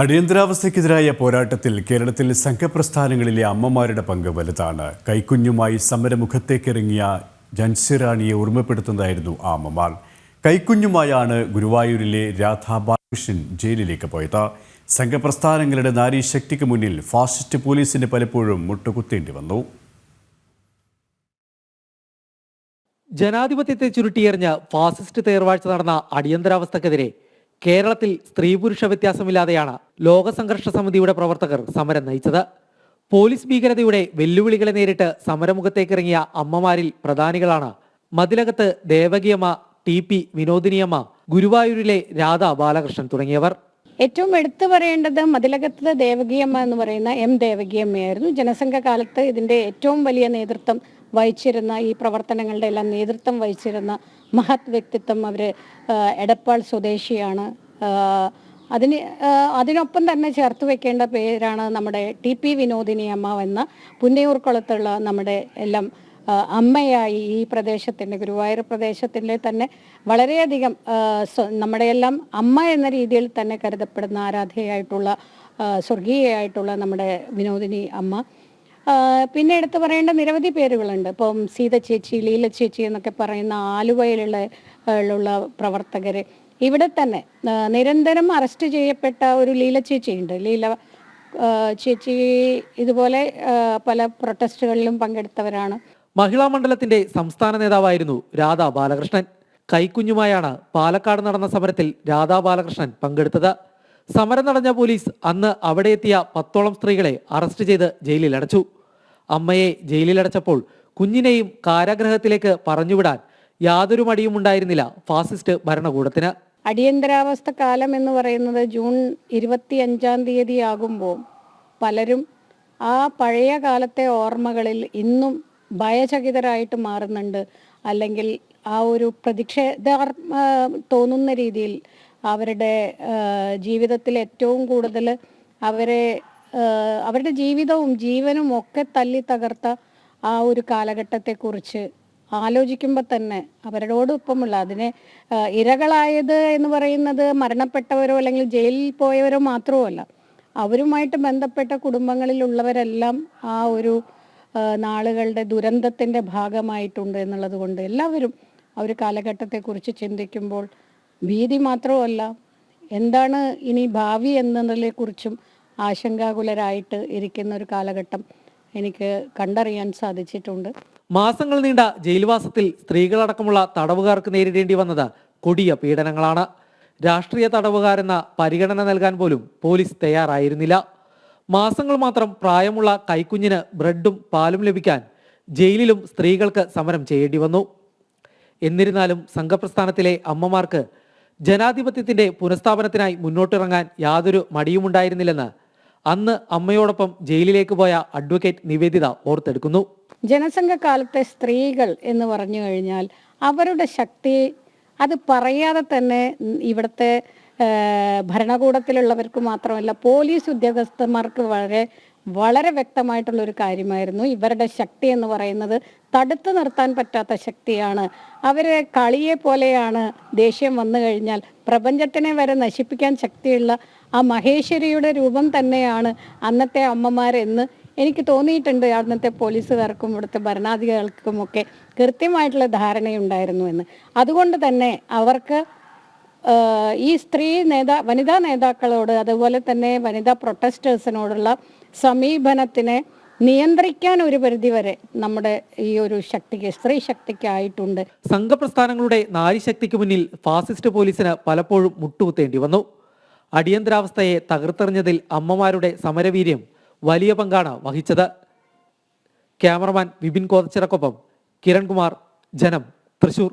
അടിയന്തരാവസ്ഥയ്ക്കെതിരായ പോരാട്ടത്തിൽ കേരളത്തിൽ സംഘപ്രസ്ഥാനങ്ങളിലെ അമ്മമാരുടെ പങ്ക് വലുതാണ്. കൈക്കുഞ്ഞുമായി സമരമുഖത്തേക്കിറങ്ങിയ ജൻസിറാണിയെ ഓർമ്മപ്പെടുത്തുന്നതായിരുന്നു ആ അമ്മമാർ. കൈക്കുഞ്ഞുമായാണ് ഗുരുവായൂരിലെ രാധാ ബാലകൃഷ്ണൻ ജയിലിലേക്ക് പോയത്. സംഘപ്രസ്ഥാനങ്ങളുടെ നാരീശക്തിക്ക് മുന്നിൽ ഫാസിസ്റ്റ് പോലീസിന് പലപ്പോഴും മുട്ടുകുത്തേണ്ടി വന്നു. ജനാധിപത്യത്തെ ചുരുട്ടിയെറിഞ്ഞ് ഫാസിസ്റ്റ് തേർവാഴ്ച നടന്ന അടിയന്തരാവസ്ഥക്കെതിരെ കേരളത്തിൽ സ്ത്രീ പുരുഷ വ്യത്യാസമില്ലാതെയാണ് ലോകസംഘർഷ സമിതിയുടെ പ്രവർത്തകർ സമരം നയിച്ചത്. പോലീസ് ഭീകരതയുടെ വെല്ലുവിളികളെ നേരിട്ട് സമരമുഖത്തേക്കിറങ്ങിയ അമ്മമാരിൽ പ്രധാനികളാണ് മതിലകത്ത് ദേവകിയമ്മ ടി പി വിനോദിനിയമ്മ ഗുരുവായൂരിലെ രാധ ബാലകൃഷ്ണൻ തുടങ്ങിയവർ. ഏറ്റവും എടുത്തു പറയേണ്ടത് മതിലകത്ത് ദേവകിയമ്മ എന്ന് പറയുന്ന എം ദേവകിയമ്മയായിരുന്നു. ജനസംഘ കാലത്ത് ഇതിന്റെ ഏറ്റവും വലിയ നേതൃത്വം വഹിച്ചിരുന്ന ഈ പ്രവർത്തനങ്ങളുടെ എല്ലാം നേതൃത്വം വഹിച്ചിരുന്ന മഹത് വ്യക്തിത്വം അവർ എടപ്പാൾ സ്വദേശിയാണ്. അതിന് അതിനൊപ്പം തന്നെ ചേർത്ത് വെക്കേണ്ട പേരാണ് നമ്മുടെ ടി പി വിനോദിനി അമ്മ എന്ന പുന്നയൂർക്കുളത്തുള്ള നമ്മുടെ എല്ലാം അമ്മയായി ഈ പ്രദേശത്തിന്റെ ഗുരുവായൂർ പ്രദേശത്തിന്റെ തന്നെ വളരെയധികം നമ്മുടെ എല്ലാം അമ്മ എന്ന രീതിയിൽ തന്നെ കരുതപ്പെടുന്ന ആരാധ്യയായിട്ടുള്ള ആ, സ്വർഗീയയായിട്ടുള്ള നമ്മുടെ വിനോദിനി അമ്മ. പിന്നെ എടുത്തു പറയേണ്ട നിരവധി പേരുകളുണ്ട്. ഇപ്പം സീത ചേച്ചി ലീല ചേച്ചി എന്നൊക്കെ പറയുന്ന ആലുവയിലുള്ള ഉള്ള പ്രവർത്തകർ ഇവിടെ തന്നെ നിരന്തരം അറസ്റ്റ് ചെയ്യപ്പെട്ട ഒരു ലീല ചേച്ചിയുണ്ട്. ലീല ചേച്ചി ഇതുപോലെ പല പ്രൊട്ടസ്റ്റുകളിലും പങ്കെടുത്തവരാണ്. മഹിളാ മണ്ഡലത്തിന്റെ സംസ്ഥാന നേതാവായിരുന്നു രാധാ ബാലകൃഷ്ണൻ. കൈക്കുഞ്ഞുമായാണ് പാലക്കാട് നടന്ന സമരത്തിൽ രാധാ ബാലകൃഷ്ണൻ പങ്കെടുത്തത്. സമരം നടന്ന പോലീസ് അന്ന് അവിടെ എത്തിയ പത്തോളം സ്ത്രീകളെ അറസ്റ്റ് ചെയ്ത് ജയിലിലടച്ചു. അമ്മയെ ജയിലിലടച്ചപ്പോൾ കുഞ്ഞിനെയും കാരാഗ്രഹത്തിലേക്ക് പറഞ്ഞുവിടാൻ യാതൊരു മടിയും ഉണ്ടായിരുന്നില്ല ഫാസിസ്റ്റ് ഭരണകൂടത്തിന്. അടിയന്തരാവസ്ഥ കാലം എന്ന് പറയുന്നത് ജൂൺ ഇരുപത്തി അഞ്ചാം തീയതി ആകുമ്പോൾ പലരും ആ പഴയ കാലത്തെ ഓർമ്മകളിൽ ഇന്നും ഭയചകിതരായിട്ട് മാറുന്നുണ്ട്. അല്ലെങ്കിൽ ആ ഒരു പ്രതിഷേധാർ തോന്നുന്ന രീതിയിൽ അവരുടെ ജീവിതത്തിൽ ഏറ്റവും കൂടുതൽ അവരെ അവരുടെ ജീവിതവും ജീവനും ഒക്കെ തല്ലി തകർത്ത ആ ഒരു കാലഘട്ടത്തെക്കുറിച്ച് ആലോചിക്കുമ്പോൾ തന്നെ അവരോടൊപ്പമുള്ള അതിനെ ഇരകളായത് എന്ന് പറയുന്നത് മരണപ്പെട്ടവരോ അല്ലെങ്കിൽ ജയിലിൽ പോയവരോ മാത്രമല്ല അവരുമായിട്ട് ബന്ധപ്പെട്ട കുടുംബങ്ങളിലുള്ളവരെല്ലാം ആ ഒരു നാളുകളുടെ ദുരന്തത്തിന്റെ ഭാഗമായിട്ടുണ്ട് എന്നുള്ളത് കൊണ്ട് എല്ലാവരും ആ ഒരു കാലഘട്ടത്തെക്കുറിച്ച് ചിന്തിക്കുമ്പോൾ ഭീതി മാത്രമല്ല എന്താണ് ഇനി ഭാവി എന്നതിനെക്കുറിച്ചും ആശങ്കാകുലരായിട്ട് ഇരിക്കുന്ന ഒരു കാലഘട്ടം എനിക്ക് കണ്ടറിയാൻ സാധിച്ചിട്ടുണ്ട്. മാസങ്ങൾ നീണ്ട ജയിൽവാസത്തിൽ സ്ത്രീകളടക്കമുള്ള തടവുകാർക്ക് നേരിടേണ്ടി വന്നത് കൊടിയ പീഡനങ്ങളാണ്. രാഷ്ട്രീയ തടവുകാരെന്ന പരിഗണന നൽകാൻ പോലും പോലീസ് തയ്യാറായിരുന്നില്ല. മാസങ്ങൾ മാത്രം പ്രായമുള്ള കൈക്കുഞ്ഞിന് ബ്രെഡും പാലും ലഭിക്കാൻ ജയിലിലും സ്ത്രീകൾക്ക് സമരം ചെയ്യേണ്ടി വന്നു. എന്നിരുന്നാലും സംഘപ്രസ്ഥാനത്തിലെ അമ്മമാർക്ക് ജനാധിപത്യത്തിന്റെ പുനഃസ്ഥാപനത്തിനായി മുന്നോട്ടിറങ്ങാൻ യാതൊരു മടിയുമുണ്ടായിരുന്നില്ലെന്ന് അന്ന് അമ്മയോടൊപ്പം ജയിലിലേക്ക് പോയ അഡ്വക്കേറ്റ് നിവേദിത ഓർത്തെടുക്കുന്നു. ജനസംഘ കാലത്തെ സ്ത്രീകൾ എന്ന് പറഞ്ഞു കഴിഞ്ഞാൽ അവരുടെ ശക്തി അത് പറയാതെ തന്നെ ഇവിടുത്തെ ഭരണകൂടത്തിലുള്ളവർക്ക് മാത്രമല്ല പോലീസ് ഉദ്യോഗസ്ഥന്മാർക്ക് വളരെ വളരെ വ്യക്തമായിട്ടുള്ള ഒരു കാര്യമായിരുന്നു. ഇവരുടെ ശക്തി എന്ന് പറയുന്നത് തടുത്തു നിർത്താൻ പറ്റാത്ത ശക്തിയാണ്. അവരെ കളിയെ പോലെയാണ് ദേഷ്യം വന്നു കഴിഞ്ഞാൽ പ്രപഞ്ചത്തിനെ വരെ നശിപ്പിക്കാൻ ശക്തിയുള്ള ആ മഹേശ്വരിയുടെ രൂപം തന്നെയാണ് അന്നത്തെ അമ്മമാരെന്ന് എനിക്ക് തോന്നിയിട്ടുണ്ട് അന്നത്തെ പോലീസുകാർക്കും ഇവിടുത്തെ ഭരണാധികാരികൾക്കുമൊക്കെ കൃത്യമായിട്ടുള്ള ധാരണയുണ്ടായിരുന്നു എന്ന്. അതുകൊണ്ട് തന്നെ അവർക്ക് ഈ സ്ത്രീ നേതാ വനിതാ നേതാക്കളോട് അതുപോലെ തന്നെ വനിതാ പ്രൊട്ടസ്റ്റേഴ്സിനോടുള്ള സമീപനത്തിനെ നിയന്ത്രിക്കാൻ ഒരു പരിധിവരെ നമ്മുടെ ഈ ഒരു ശക്തിക്ക് സ്ത്രീ ശക്തിക്കായിട്ടുണ്ട്. സംഘപ്രസ്ഥാനങ്ങളുടെ നാരിശക്തിക്ക് മുന്നിൽ ഫാസിസ്റ്റ് പോലീസിന് പലപ്പോഴും മുട്ടുകുത്തേണ്ടി വന്നു. അടിയന്തരാവസ്ഥയെ തകർത്തെറിഞ്ഞതിൽ അമ്മമാരുടെ സമരവീര്യം വലിയ പങ്കാണ് വഹിച്ചത്. ക്യാമറമാൻ വിപിൻ കോതച്ചിറക്കൊപ്പം കിരൺകുമാർ ജനം തൃശൂർ.